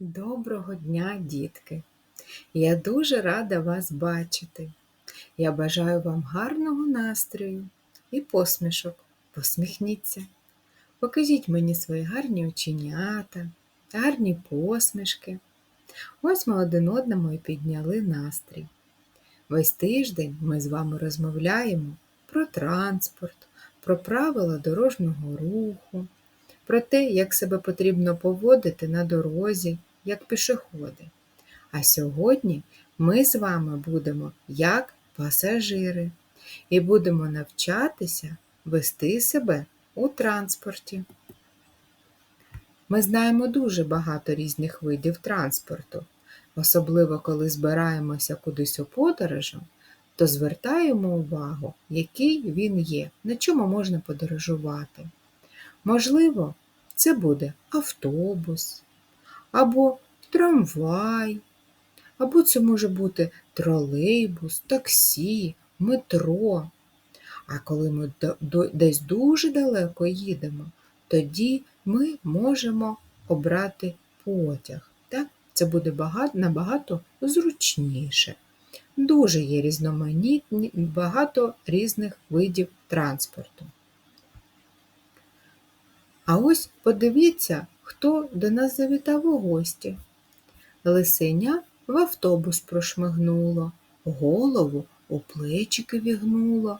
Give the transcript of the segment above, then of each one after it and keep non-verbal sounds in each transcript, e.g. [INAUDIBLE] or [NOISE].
Доброго дня, дітки! Я дуже рада вас бачити. Я бажаю вам гарного настрою і посмішок. Посміхніться. Покажіть мені свої гарні оченята, гарні посмішки. Ось ми один одному і підняли настрій. Весь тиждень ми з вами розмовляємо про транспорт, про правила дорожнього руху, про те, як себе потрібно поводити на дорозі, як пішоходи. А сьогодні ми з вами будемо як пасажири і будемо навчатися вести себе у транспорті. Ми знаємо дуже багато різних видів транспорту, особливо коли збираємося кудись у подорожу, то звертаємо увагу, який він є, на чому можна подорожувати. Можливо, це буде автобус, або трамвай, або це може бути тролейбус, таксі, метро. А коли ми десь дуже далеко їдемо, тоді ми можемо обрати потяг. Так? Це буде багато, набагато зручніше. Дуже є різноманітні, багато різних видів транспорту. А ось подивіться, хто до нас завітав у гості. Лисеня в автобус прошмигнуло, голову у плечики вігнуло,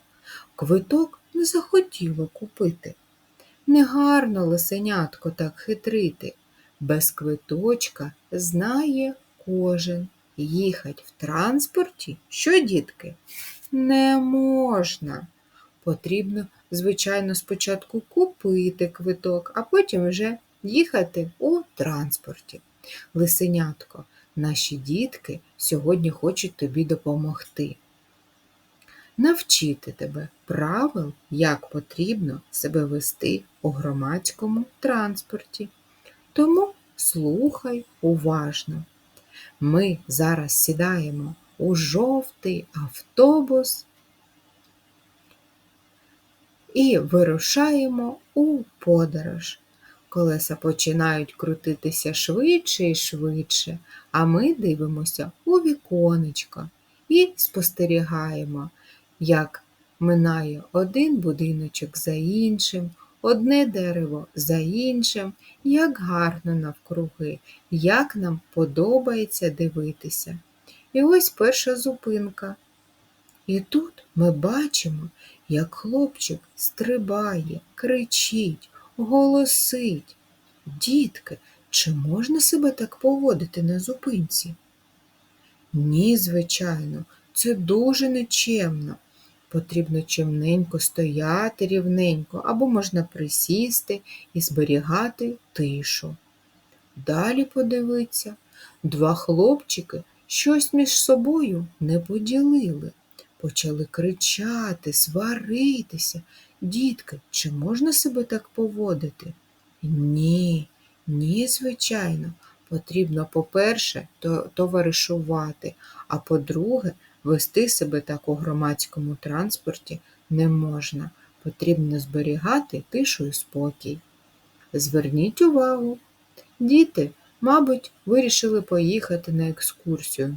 квиток не захотіло купити. Негарно лисенятко так хитрити, без квиточка знає кожен. Їхать в транспорті, що, дітки, не можна. Потрібно, звичайно, спочатку купити квиток, а потім вже їхати у транспорті. Лисенятко, наші дітки сьогодні хочуть тобі допомогти. Навчити тебе правил, як потрібно себе вести у громадському транспорті. Тому слухай уважно. Ми зараз сідаємо у жовтий автобус і вирушаємо у подорож. Колеса починають крутитися швидше і швидше, а ми дивимося у віконечко і спостерігаємо, як минає один будиночок за іншим, одне дерево за іншим, як гарно навкруги, як нам подобається дивитися. І ось перша зупинка. І тут ми бачимо, як хлопчик стрибає, кричить, голосить. Дітки, чи можна себе так поводити на зупинці? Ні, звичайно, це дуже нечемно. Потрібно чимненько стояти рівненько або можна присісти і зберігати тишу. Далі подивиться, два хлопчики щось між собою не поділили почали кричати, сваритися. Дітки, чи можна себе так поводити? Ні, ні, звичайно. Потрібно, по-перше, товаришувати, а по-друге, вести себе так у громадському транспорті не можна. Потрібно зберігати тишу і спокій. Зверніть увагу, діти, мабуть, вирішили поїхати на екскурсію.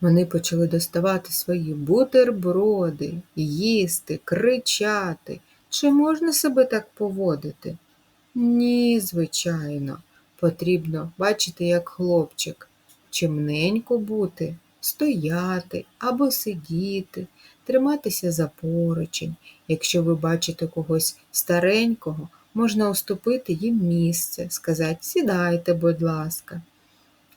Вони почали доставати свої бутерброди, їсти, кричати. Чи можна себе так поводити? Ні, звичайно, потрібно бачити, як хлопчик, чимненько бути, стояти або сидіти, триматися за поручень. Якщо ви бачите когось старенького, можна уступити їм місце, сказати сідайте, будь ласка.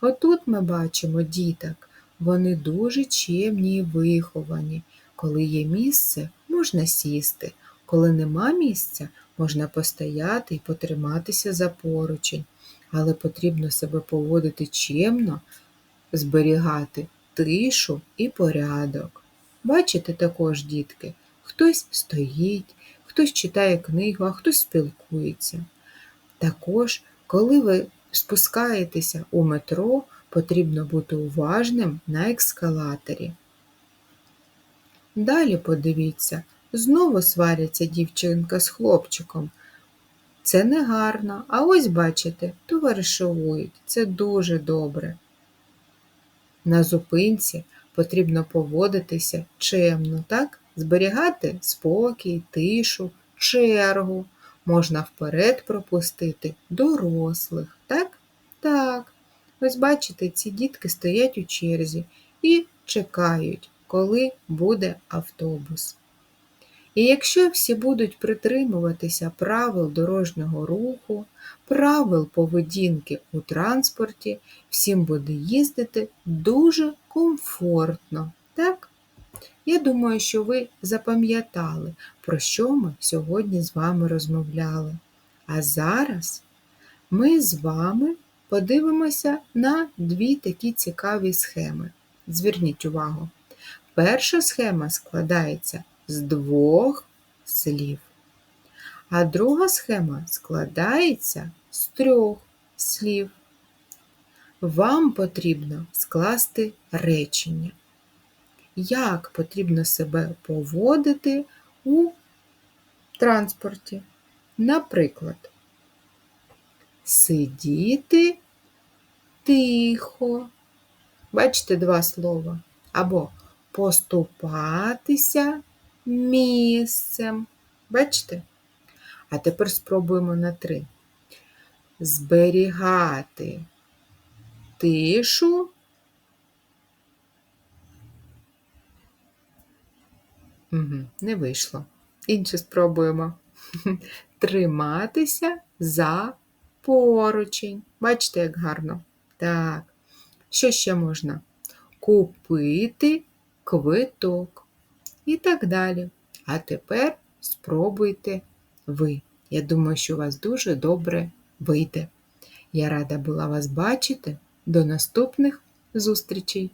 Отут ми бачимо діток. Вони дуже чемні і виховані. Коли є місце, можна сісти. Коли нема місця, можна постояти і потриматися за поручень. Але потрібно себе поводити чемно, зберігати тишу і порядок. Бачите також, дітки, хтось стоїть, хтось читає книгу, а хтось спілкується. Також, коли ви спускаєтеся у метро, Потрібно бути уважним на ескалаторі. Далі подивіться, знову сваряться дівчинка з хлопчиком. Це не гарно, а ось бачите, товаришують. Це дуже добре. На зупинці потрібно поводитися чемно, так? Зберігати спокій, тишу, чергу. Можна вперед пропустити дорослих, так? Так. Ось бачите, ці дітки стоять у черзі і чекають, коли буде автобус. І якщо всі будуть притримуватися правил дорожнього руху, правил поведінки у транспорті, всім буде їздити дуже комфортно. Так? Я думаю, що ви запам'ятали, про що ми сьогодні з вами розмовляли. А зараз ми з вами подивимося на дві такі цікаві схеми. Зверніть увагу. Перша схема складається з двох слів, а друга схема складається з трьох слів. Вам потрібно скласти речення. Як потрібно себе поводити у транспорті? Наприклад, сидіти тихо. Бачите два слова. Або поступатися місцем. Бачите? А тепер спробуємо на три. Зберігати тишу. Угу, Не вийшло. Інше спробуємо. [LAUGHS] Триматися за поручень. Бачите, як гарно? Так. Що ще можна? Купити квиток і так далі. А тепер спробуйте ви. Я думаю, що у вас дуже добре вийде. Я рада була вас бачити. До наступних зустрічей!